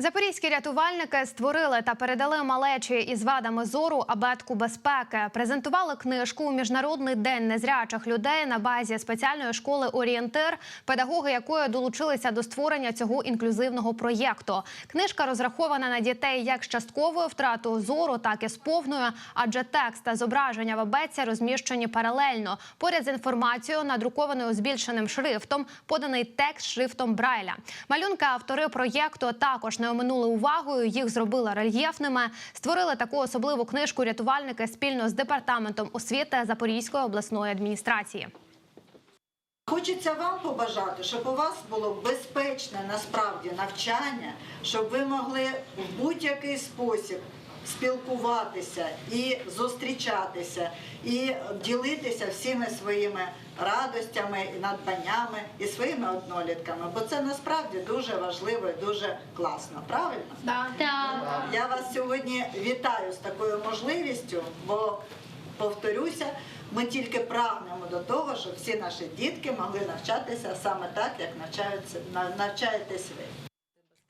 Запорізькі рятувальники створили та передали малечі із вадами зору абетку безпеки. Презентували книжку у міжнародний день незрячих людей на базі спеціальної школи Орієнтир, педагоги якої долучилися до створення цього інклюзивного проєкту. Книжка розрахована на дітей як з частковою втратою зору, так і з повною, адже текст та зображення в абетці розміщені паралельно. Поряд з інформацією, надрукованою збільшеним шрифтом, поданий текст шрифтом Брайля. Малюнки автори проєкту також не оминули увагою. Їх зробила рельєфними. Створили таку особливу книжку рятувальники спільно з департаментом освіти Запорізької обласної адміністрації. Хочеться вам побажати, щоб у вас було безпечне насправді навчання, щоб ви могли в будь-який спосіб спілкуватися і зустрічатися, і ділитися всіми своїми радостями і надбаннями і своїми однолітками. Бо це насправді дуже важливо і дуже класно. Правильно? Я вас сьогодні вітаю з такою можливістю, бо повторюся, ми тільки прагнемо до того, щоб всі наші дітки могли навчатися саме так, як навчаєтесь ви.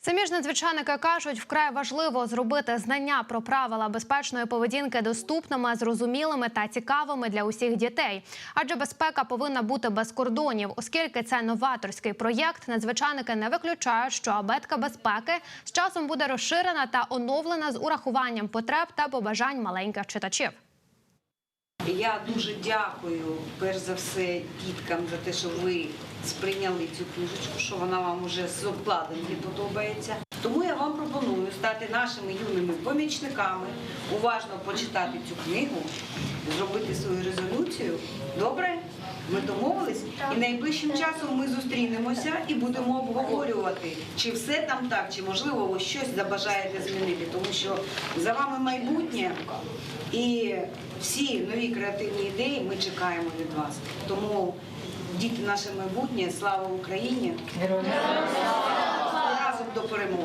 Самі ж надзвичайники кажуть, вкрай важливо зробити знання про правила безпечної поведінки доступними, зрозумілими та цікавими для усіх дітей. Адже безпека повинна бути без кордонів, оскільки це новаторський проєкт. Надзвичайники не виключають, що абетка безпеки з часом буде розширена та оновлена з урахуванням потреб та побажань маленьких читачів. Я дуже дякую, перш за все, діткам за те, що ви сприйняли цю книжечку, що вона вам вже з обкладинки подобається. Тому я вам пропоную стати нашими юними помічниками, уважно почитати цю книгу, зробити свою резолюцію. Добре? Ми домовились, і найближчим часом ми зустрінемося і будемо обговорювати, чи все там так, чи можливо ви щось забажаєте змінити, тому що за вами майбутнє і всі нові креативні ідеї ми чекаємо від вас. Тому діти наше майбутнє, слава Україні! Разом до перемоги!